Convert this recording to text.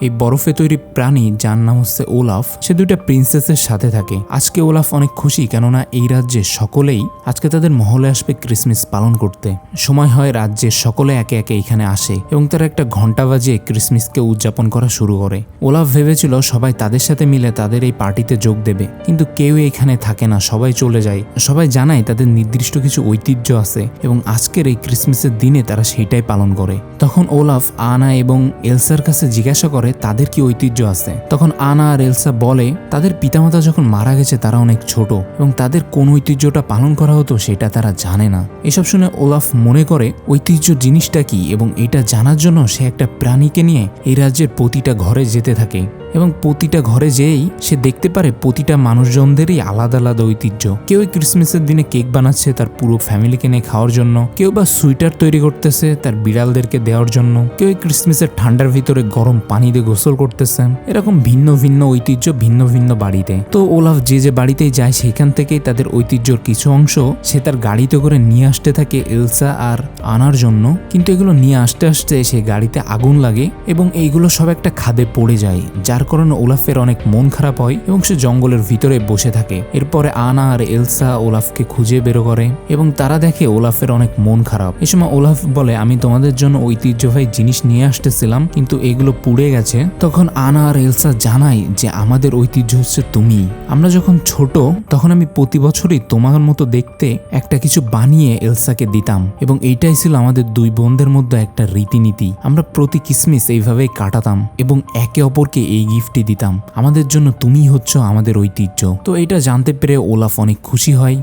এই বরফে তৈরি প্রাণী, যার নাম হচ্ছে ওলাফ, সে দুইটা প্রিন্সেসের সাথে থাকে। আজকে ওলাফ অনেক খুশি, কেননা এই রাজ্যে সকলেই আজকে তাদের মহলে আসবে ক্রিসমাস পালন করতে। সময় হয় রাজ্যের সকলে একে একে এখানে আসে এবং তারা একটা ঘণ্টা বাজিয়ে ক্রিসমাসকে উদযাপন করা শুরু করে। ওলাফ ভেবেছিল সবাই তাদের সাথে মিলে তাদের এই পার্টিতে যোগ দেবে। কিন্তু কেউ এখানে থাকে না, সবাই চলে যায়। সবাই জানায় তাদের নির্দিষ্ট কিছু ঐতিহ্য আছে এবং আজকের এই ক্রিসমাসের দিনে তারা সেইটাই পালন করে। তখন ওলাফ আনা এবং এলসার কাছে জিজ্ঞাসা করে তাদের কি ঐতিহ্য আছে? তখন আনা আর এলসা বলে, তাদের পিতামাতা যখন মারা গেছে তারা অনেক ছোট এবং তাদের কোন ঐতিহ্যটা পালন করা হতো সেটা তারা জানে না। এসব শুনে ওলাফ মনে করে, ঐতিহ্য জিনিসটা কি এবং এটা জানার জন্য সে একটা প্রাণীকে নিয়ে এই রাজ্যের প্রতিটা ঘরে যেতে থাকে এবং প্রতিটা ঘরে যেয়েই সে দেখতে পারে প্রতিটা মানুষজনদেরই আলাদা আলাদা ঐতিহ্য। কেউ ক্রিসমাসের দিনে কেক বানাচ্ছে তার পুরো ফ্যামিলিকে নিয়ে খাওয়ার জন্য, কেউ বা সুইটার তৈরি করতেছে তার বিড়ালদেরকে দেওয়ার জন্য, কেউ ক্রিসমাসের ঠান্ডার ভিতরে গরম পানি দিয়ে গোসল করতেছে এরকম ভিন্ন ভিন্ন ঐতিহ্য ভিন্ন ভিন্ন বাড়িতে। তো ওলাফ যে যে বাড়িতেই যায় সেখান থেকেই তাদের ঐতিহ্যর কিছু অংশ সে তার গাড়িতে করে নিয়ে আসতে থাকে এলসা আর আনার জন্য। কিন্তু এগুলো নিয়ে আসতে আসতে সে গাড়িতে আগুন লাগে এবং এইগুলো সব একটা খাদে পড়ে যায়, যার কারণে ওলাফের অনেক মন খারাপ হয় এবং সে জঙ্গলের ভিতরে বসে থাকে। এরপরে আনা আর এলসা ওলাফকে খুঁজে বের করে এবং তারা দেখে ওলাফের অনেক মন খারাপ। এ সময় ওলাফ বলে, আমি তোমাদের জন্য ঐতিহ্যবাহী জিনিস নিয়ে আসতেছিলাম, কিন্তু এগুলো পুড়ে গেছে। তখন আনা আর এলসা জানায় যে আমাদের ঐতিহ্য হচ্ছে তুমি। আমরা যখন ছোট, তখন আমি প্রতি বছরই তোমার মতো দেখতে একটা কিছু বানিয়ে এলসাকে দিতাম এবং এইটাই ছিল আমাদের দুই বোনদের মধ্যে একটা রীতিনীতি। আমরা প্রতি কিসমিস এইভাবেই কাটাতাম এবং একে অপরকে এই গিফটই দিতাম। আমাদের জন্য তুমিই হচ্ছ আমাদের ঐতিহ্য। তো এটা জানতে পেরে ওলাফ অনেক খুশি হয়।